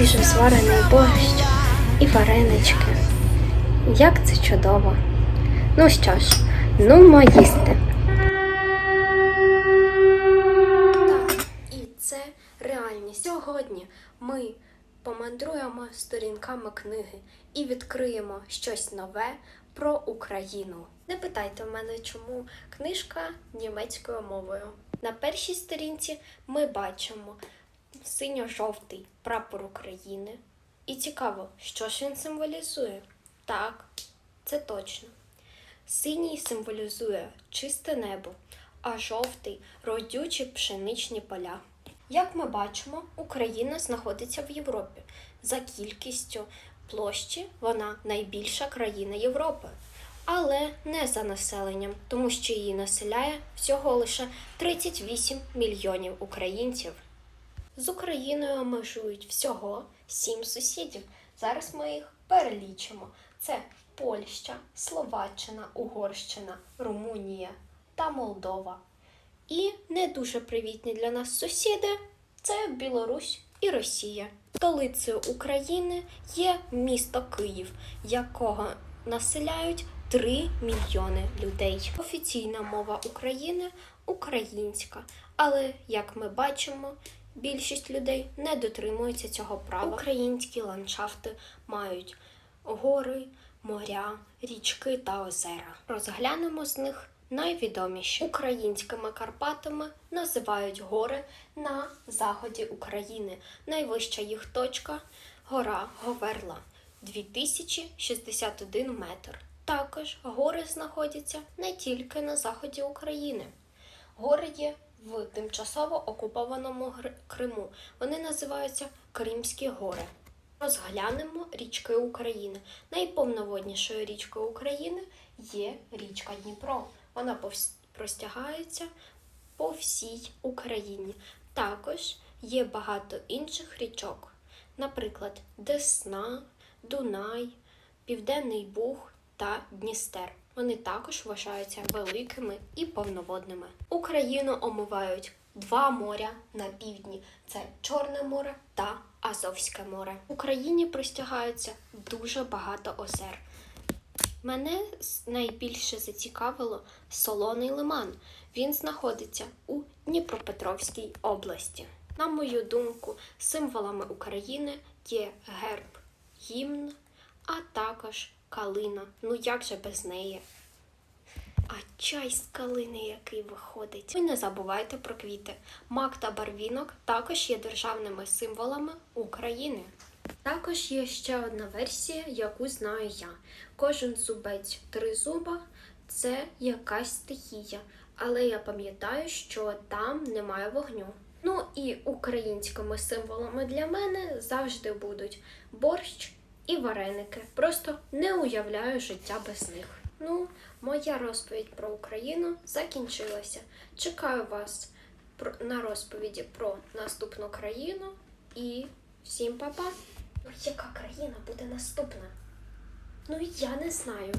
свіжозварений борщ і варенички. Як це чудово! Ну що ж, ну їсти. Так, і це реальність. Сьогодні ми помандруємо сторінками книги і відкриємо щось нове про Україну. Не питайте в мене, чому книжка німецькою мовою. На першій сторінці ми бачимо синьо-жовтий прапор України. І цікаво, що ж він символізує? Так, це точно. Синій символізує чисте небо, а жовтий родючі пшеничні поля. Як ми бачимо, Україна знаходиться в Європі. За кількістю площі вона найбільша країна Європи, але не за населенням, тому що її населяє всього лише 38 мільйонів українців. З Україною межують всього сім сусідів. Зараз ми їх перелічимо. Це Польща, Словаччина, Угорщина, Румунія та Молдова. І не дуже привітні для нас сусіди це Білорусь і Росія. Столицею України є місто Київ, якого населяють 3 мільйони людей. Офіційна мова України українська, але як ми бачимо, більшість людей не дотримуються цього права. Українські ландшафти мають гори, моря, річки та озера. Розглянемо з них найвідоміші. Українськими Карпатами називають гори на заході України. Найвища їх точка гора Говерла 2061 метр. Також гори знаходяться не тільки на заході України. Гори є в тимчасово окупованому Криму. Вони називаються Кримські гори. Розглянемо річки України. Найповноводнішою річкою України є річка Дніпро. Вона простягається по всій Україні. Також є багато інших річок, наприклад, Десна, Дунай, Південний Буг та Дністер. Вони також вважаються великими і повноводними. Україну омивають два моря на півдні: це Чорне море та Азовське море. В Україні простягається дуже багато озер. Мене найбільше зацікавило солоний лиман. Він знаходиться у Дніпропетровській області. На мою думку, символами України є герб, гімн, а також калина. Ну як же без неї? А чай з калини, який виходить. Ви не забувайте про квіти. Мак та барвінок також є державними символами України. Також є ще одна версія, яку знаю я. Кожен зубець три зуба це якась стихія, але я пам'ятаю, що там немає вогню. Ну і українськими символами для мене завжди будуть борщ і вареники. Просто не уявляю життя без них. Ну, моя розповідь про Україну закінчилася. Чекаю вас на розповіді про наступну країну і всім па-па! Яка країна буде наступна? Ну я не знаю.